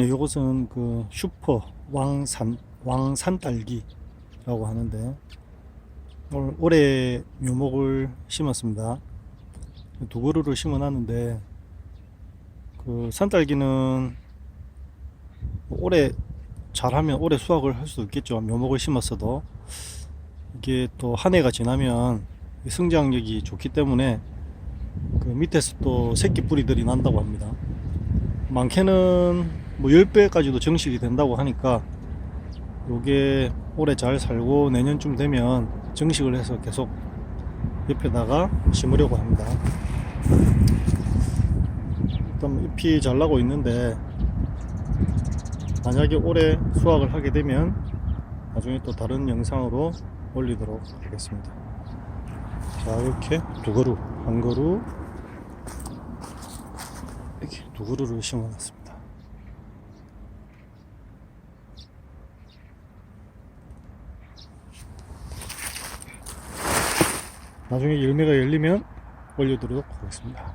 네, 이것은 그 슈퍼 왕산 왕산 딸기라고 하는데 올- 올해 묘목을 심었습니다. 두 그루를 심어놨는데 그 산딸기는 올해 잘하면 올해 수확을 할 수도 있겠죠. 묘목을 심었어도 이게 또 한 해가 지나면 성장력이 좋기 때문에 그 밑에서 또 새끼 뿌리들이 난다고 합니다. 많게는 뭐 10배까지도 정식이 된다고 하니까 요게 올해 잘 살고 내년쯤 되면 정식을 해서 계속 옆에다가 심으려고 합니다. 일단 잎이 잘 나고 있는데 만약에 올해 수확을 하게 되면 나중에 또 다른 영상으로 올리도록 하겠습니다. 자 이렇게 두 그루 한 그루 이렇게 두 그루를 심어놨습니다. 나중에 열매가 열리면 올려드리도록 하겠습니다.